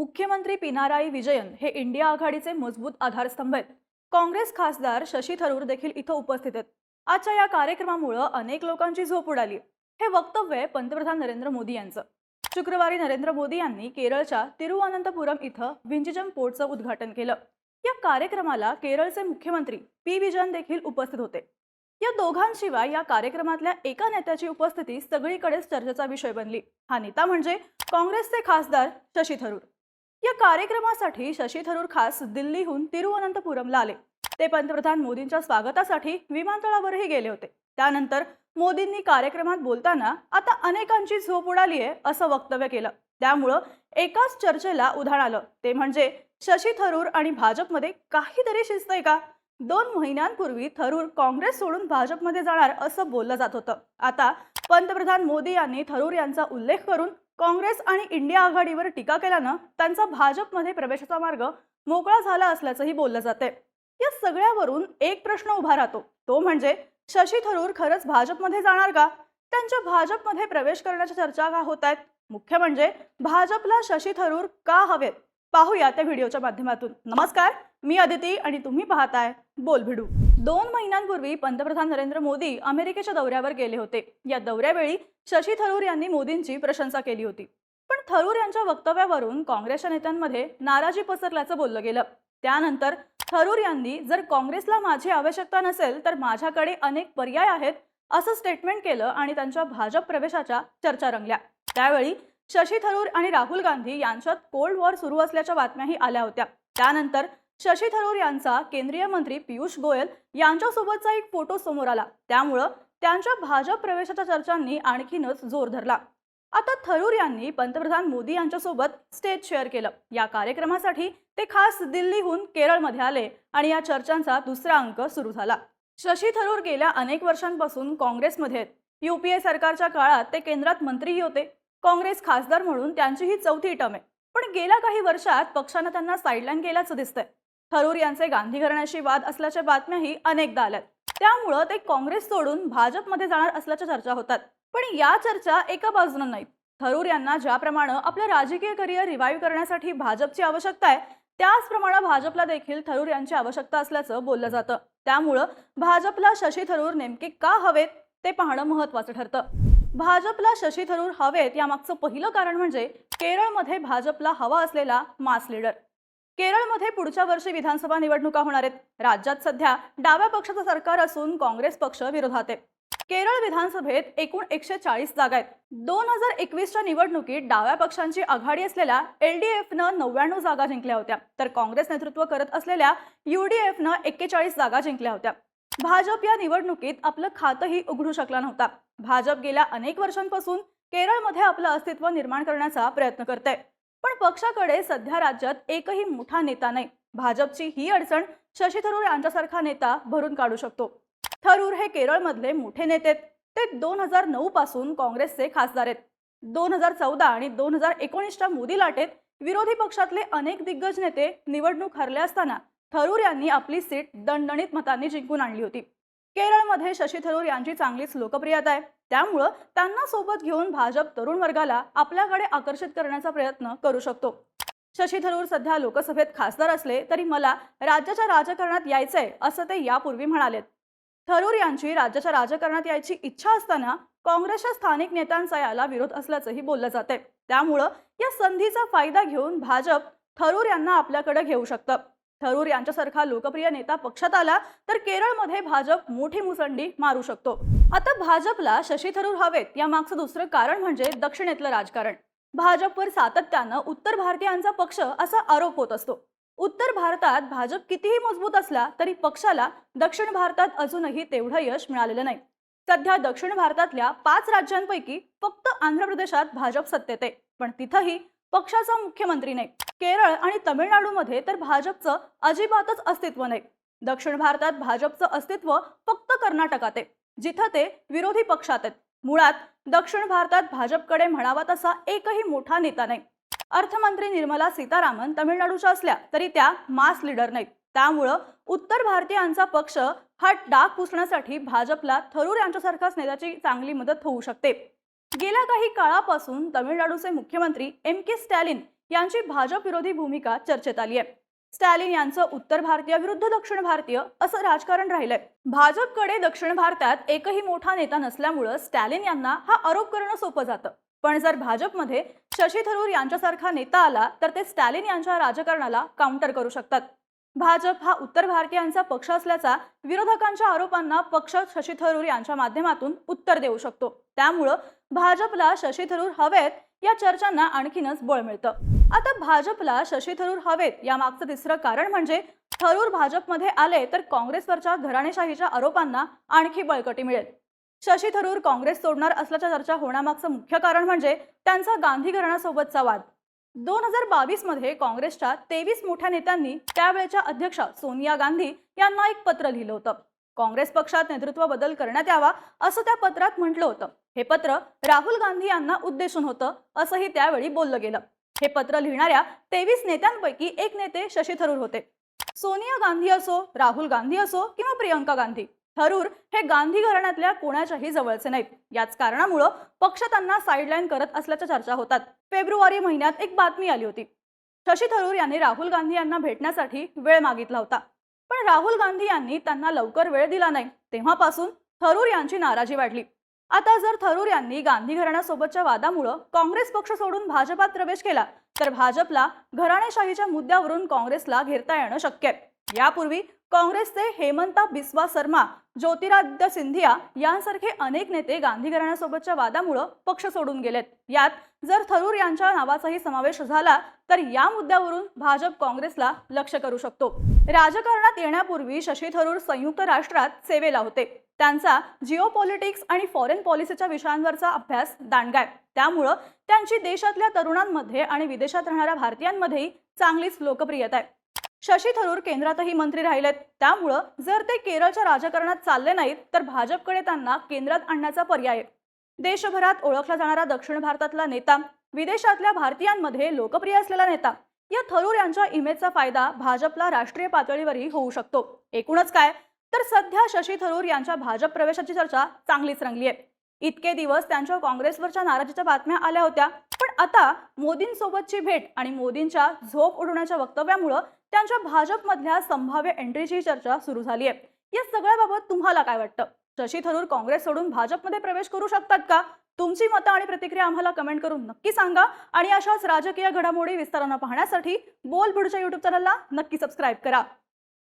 मुख्यमंत्री पिनाराई विजयन हे इंडिया आघाडीचे मजबूत आधारस्तंभ आहेत. काँग्रेस खासदार शशी थरूर देखील इथं उपस्थित आहेत. आजच्या या कार्यक्रमामुळं अनेक लोकांची झोप उडाली. हे वक्तव्य पंतप्रधान नरेंद्र मोदी यांचं. शुक्रवारी नरेंद्र मोदी यांनी केरळच्या तिरुअनंतपुरम इथं विंचिजम पोर्टचं उद्घाटन केलं. या कार्यक्रमाला केरळचे मुख्यमंत्री पी विजयन देखील उपस्थित होते. या दोघांशिवाय या कार्यक्रमातल्या एका नेत्याची उपस्थिती सगळीकडेच चर्चेचा विषय बनली. हा नेता म्हणजे काँग्रेसचे खासदार शशी थरूर. या कार्यक्रमासाठी शशी थरूर खास दिल्लीहून तिरुवनंतपुरमला आले. ते पंतप्रधान मोदींच्या स्वागतासाठी विमानतळावरही गेले होते. त्यानंतर मोदींनी कार्यक्रमात बोलताना आता अनेकांची झोप उडाली आहे असं वक्तव्य केलं. त्यामुळं एकाच चर्चेला उधाण आलं. ते म्हणजे शशी थरूर आणि भाजपमध्ये काहीतरी शिस्त आहे का? दोन महिन्यांपूर्वी थरूर काँग्रेस सोडून भाजपमध्ये जाणार असं बोललं जात होतं. आता पंतप्रधान मोदी यांनी थरूर यांचा उल्लेख करून काँग्रेस आणि इंडिया आघाडीवर टीका केल्यानं त्यांचा भाजपमध्ये प्रवेशाचा मार्ग मोकळा झाला असल्याचंही बोललं जाते या सगळ्यावरून एक प्रश्न उभा राहतो. तो म्हणजे शशी थरूर खरंच भाजपमध्ये जाणार का? त्यांच्या भाजपमध्ये प्रवेश करण्याच्या चर्चा का होत आहेत मुख्य म्हणजे भाजपला शशी थरूर का हवेत? पाहूया त्या व्हिडिओच्या माध्यमातून. नमस्कार मी अदिती आणि तुम्ही पाहताय बोल भिडू. दोन महिन्यांपूर्वी पंतप्रधान नरेंद्र मोदी अमेरिकेच्या दौऱ्यावर गेले होते. या दौऱ्यावेळी शशी थरूर यांनी मोदींची प्रशंसा केली होती. पण थरूर यांच्या वक्तव्यावरून काँग्रेसच्या नेत्यांमध्ये नाराजी पसरल्याचं बोललं गेलं. त्यानंतर थरूर यांनी जर काँग्रेसला माझी आवश्यकता नसेल तर माझ्याकडे अनेक पर्याय आहेत असं स्टेटमेंट केलं आणि त्यांच्या भाजप प्रवेशाच्या चर्चा रंगल्या. त्यावेळी शशी थरूर आणि राहुल गांधी यांच्यात कोल्ड वॉर सुरू असल्याच्या बातम्याही आल्या होत्या. त्यानंतर शशी थरूर यांचा केंद्रीय मंत्री पियुष गोयल यांच्यासोबतचा एक फोटो समोर आला. त्यामुळं त्यांच्या भाजप प्रवेशाच्या चर्चांनी आणखीनच जोर धरला. आता थरूर यांनी पंतप्रधान मोदी यांच्यासोबत स्टेज शेअर केलं. या कार्यक्रमासाठी ते खास दिल्लीहून केरळमध्ये आले आणि या चर्चांचा दुसरा अंक सुरू झाला. शशी थरूर गेल्या अनेक वर्षांपासून काँग्रेसमध्ये आहेत. युपीए सरकारच्या काळात ते केंद्रात मंत्रीही होते. काँग्रेस खासदार म्हणून त्यांची ही चौथी टर्म आहे. पण गेल्या काही वर्षात पक्षानं त्यांना साईडलाईन केल्याचं दिसतंय. थरूर यांचे गांधी घराण्याशी वाद असल्याच्या बातम्याही अनेकदा आल्यात. त्यामुळं ते काँग्रेस सोडून भाजपमध्ये जाणार असल्याच्या चर्चा होतात. पण या चर्चा एका बाजूनं नाहीत. थरूर यांना ज्याप्रमाणे आपलं राजकीय करिअर रिवाईव्ह करण्यासाठी भाजपची आवश्यकता आहे त्याचप्रमाणे भाजपला देखील थरूर यांची आवश्यकता असल्याचं बोललं जातं. त्यामुळं भाजपला शशी थरूर नेमके का हवेत ते पाहणं महत्वाचं ठरतं. भाजपला शशी थरूर हवेत यामागचं पहिलं कारण म्हणजे केरळमध्ये भाजपला हवा असलेला मास लीडर. केरळमध्ये पुढच्या वर्षी विधानसभा निवडणुका होणार आहेत. राज्यात सध्या डाव्या पक्षाचं सरकार असून काँग्रेस पक्ष विरोधात आहे. केरळ विधानसभेत एकूण एकशे चाळीस जागा आहेत. दोन हजार एकवीसच्या निवडणुकीत डाव्या पक्षांची आघाडी असलेल्या एलडीएफनं नव्याण्णव जागा जिंकल्या होत्या. तर काँग्रेस नेतृत्व करत असलेल्या युडीएफनं एक्केचाळीस जागा जिंकल्या होत्या. भाजप या निवडणुकीत आपलं खातंही उघडू शकला नव्हता. भाजप गेल्या अनेक वर्षांपासून केरळमध्ये आपलं अस्तित्व निर्माण करण्याचा प्रयत्न करते पण पक्षाकडे सध्या राज्यात एकही मोठा नेता नाही. भाजपची ही अडचण शशी थरूर यांच्यासारखा नेता भरून काढू शकतो. थरूर हे केरळमधले मोठे नेते आहेत. ते दोन हजार नऊ पासून काँग्रेसचे खासदार आहेत. दोन हजार चौदा आणि दोन हजार एकोणीसच्या मोदी लाटेत विरोधी पक्षातले अनेक दिग्गज नेते निवडणूक हरले असताना थरूर यांनी आपली सीट दणदणीत मतांनी जिंकून आणली होती. केरळमध्ये शशी थरूर यांची चांगलीच लोकप्रियता आहे. त्यामुळं त्यांना सोबत घेऊन भाजप तरुण वर्गाला आपल्याकडे आकर्षित करण्याचा प्रयत्न करू शकतो. शशी थरूर सध्या लोकसभेत खासदार असले तरी मला राज्याच्या राजकारणात यायचंय असं ते यापूर्वी म्हणालेत. थरूर यांची राज्याच्या राजकारणात यायची इच्छा असताना काँग्रेसच्या स्थानिक नेत्यांचा याला विरोध असल्याचंही बोललं जाते त्यामुळं या संधीचा फायदा घेऊन भाजप थरूर यांना आपल्याकडे घेऊ शकतं. थरूर यांच्यासारखा लोकप्रिय नेता पक्षात आला तर केरळमध्ये भाजप मोठी मुसंडी मारू शकतो. आता भाजपला शशी थरूर हवेत या मागचं दुसरं कारण म्हणजे दक्षिणेतलं राजकारण. भाजपवर सातत्यानं उत्तर भारतीयांचा पक्ष असा आरोप होत असतो. उत्तर भारतात भाजप कितीही मजबूत असला तरी पक्षाला दक्षिण भारतात अजूनही तेवढं यश मिळालेलं नाही. सध्या दक्षिण भारतातल्या पाच राज्यांपैकी फक्त आंध्र प्रदेशात भाजप सत्तेत आहे. पण तिथंही पक्षाचा मुख्यमंत्री नाही. केरळ आणि तमिळनाडूमध्ये तर भाजपचं अजिबातच अस्तित्व नाही. दक्षिण भारतात भाजपचं अस्तित्व फक्त कर्नाटकात आहे जिथं ते विरोधी पक्षात आहेत. मुळात दक्षिण भारतात भाजपकडे म्हणावा तसा एकही मोठा नेता नाही. अर्थमंत्री निर्मला सीतारामन तमिळनाडूच्या असल्या तरी त्या मास लीडर नाहीत. त्यामुळं उत्तर भारतीयांचा पक्ष हा डाग पुसण्यासाठी भाजपला थरूर यांच्यासारखाच नेत्याची चांगली मदत होऊ शकते. गेल्या काही काळापासून तमिळनाडूचे मुख्यमंत्री एम के स्टॅलिन यांची भाजप विरोधी भूमिका चर्चेत आली आहे. स्टॅलिन यांचं उत्तर भारतीय विरुद्ध दक्षिण भारतीय असं राजकारण राहिलंय. भाजपकडे दक्षिण भारतात एकही मोठा नेता नसल्यामुळं स्टॅलिन यांना हा आरोप करणं सोपं जातं. पण जर भाजपमध्ये शशी थरूर यांच्यासारखा नेता आला तर ते स्टॅलिन यांच्या राजकारणाला काउंटर करू शकतात. भाजप हा उत्तर भारतीयांचा पक्ष असल्याचा विरोधकांच्या आरोपांना पक्ष शशी थरूर यांच्या माध्यमातून उत्तर देऊ शकतो. त्यामुळं भाजपला शशी थरूर हवेत या चर्चांना आणखीनच बळ मिळतं. आता भाजपला शशी थरूर हवेत यामागचं तिसरं कारण म्हणजे थरूर भाजपमध्ये आले तर काँग्रेसवरच्या घराणेशाहीच्या आरोपांना आणखी बळकटी मिळेल. शशी थरूर काँग्रेस सोडणार असल्याच्या चर्चा होण्यामागचं मुख्य कारण म्हणजे त्यांचा गांधी घराण्यासोबतचा वाद. दोन हजार बावीसमध्ये काँग्रेसच्या तेवीस मोठ्या नेत्यांनी त्यावेळच्या अध्यक्षा सोनिया गांधी यांना एक पत्र लिहिलं होतं. काँग्रेस पक्षात नेतृत्व बदल करण्यात यावा असं त्या पत्रात म्हटलं होतं. हे पत्र राहुल गांधी यांना उद्देशून होतं असंही त्यावेळी बोललं गेलं. हे पत्र लिहिणाऱ्या तेवीस नेत्यांपैकी एक नेते शशी थरूर होते. सोनिया गांधी असो राहुल गांधी असो किंवा प्रियंका गांधी थरूर हे गांधी घराण्यातल्या कोणाच्याही जवळचे नाहीत. याच कारणामुळं पक्ष त्यांना साईडलाईन करत असल्याच्या चर्चा होतात. फेब्रुवारी महिन्यात एक बातमी आली होती. शशी थरूर यांनी राहुल गांधी यांना भेटण्यासाठी वेळ मागितला होता. पण राहुल गांधी यांनी त्यांना लवकर वेळ दिला नाही. तेव्हापासून थरूर यांची नाराजी वाढली. आता जर थरूर यांनी गांधी घराण्यासोबतच्या वादामुळं काँग्रेस पक्ष सोडून भाजपात प्रवेश केला तर भाजपला घराणेशाहीच्या मुद्द्यावरून काँग्रेसला घेरता येणं शक्य आहे. यापूर्वी काँग्रेसचे हेमंता बिस्वा शर्मा ज्योतिरादित्य सिंधिया यांसारखे अनेक नेते गांधी घराण्यासोबतच्या वादामुळं पक्ष सोडून गेलेत. यात जर थरूर यांच्या नावाचाही समावेश झाला तर या मुद्द्यावरून भाजप काँग्रेसला लक्ष करू शकतो. राजकारणात येण्यापूर्वी शशी थरूर संयुक्त राष्ट्रात सेवेला होते. त्यांचा जिओ पॉलिटिक्स आणि फॉरेन पॉलिसीच्या विषयांवरचा अभ्यास दांडगा आहे त्यामुळं त्यांची देशातल्या तरुणांमध्ये आणि विदेशात राहणाऱ्या भारतीयांमध्येही चांगलीच लोकप्रियता आहे. शशी थरूर केंद्रातही मंत्री राहिलेत. त्यामुळं जर ते केरळच्या राजकारणात चालले नाहीत तर भाजपकडे त्यांना केंद्रात आणण्याचा पर्याय आहे. देशभरात ओळखला जाणारा दक्षिण भारतातला नेता विदेशातल्या भारतीयांमध्ये लोकप्रिय असलेला नेता या थरूर यांच्या इमेजचा फायदा भाजपला राष्ट्रीय पातळीवरही होऊ शकतो. एकूणच काय? तर सध्या शशी थरूर यांच्या भाजप प्रवेशाची चर्चा चांगलीच रंगली आहे. इतके दिवस त्यांच्या काँग्रेसवरच्या नाराजीच्या बातम्या आल्या होत्या पण आता मोदींसोबतची भेट आणि मोदींच्या झोप उडवण्याच्या वक्तव्यामुळं त्यांच्या भाजपमधल्या संभाव्य एंट्रीची चर्चा सुरू झाली आहे. या सगळ्याबाबत तुम्हाला काय वाटतं? शशी थरूर काँग्रेस सोडून भाजपमध्ये प्रवेश करू शकतात का? तुमची मतं आणि प्रतिक्रिया आम्हाला कमेंट करून नक्की सांगा. आणि अशाच राजकीय घडामोडी विस्तारानं पाहण्यासाठी बोल पुढच्या युट्यूब चॅनलला नक्की सबस्क्राईब करा.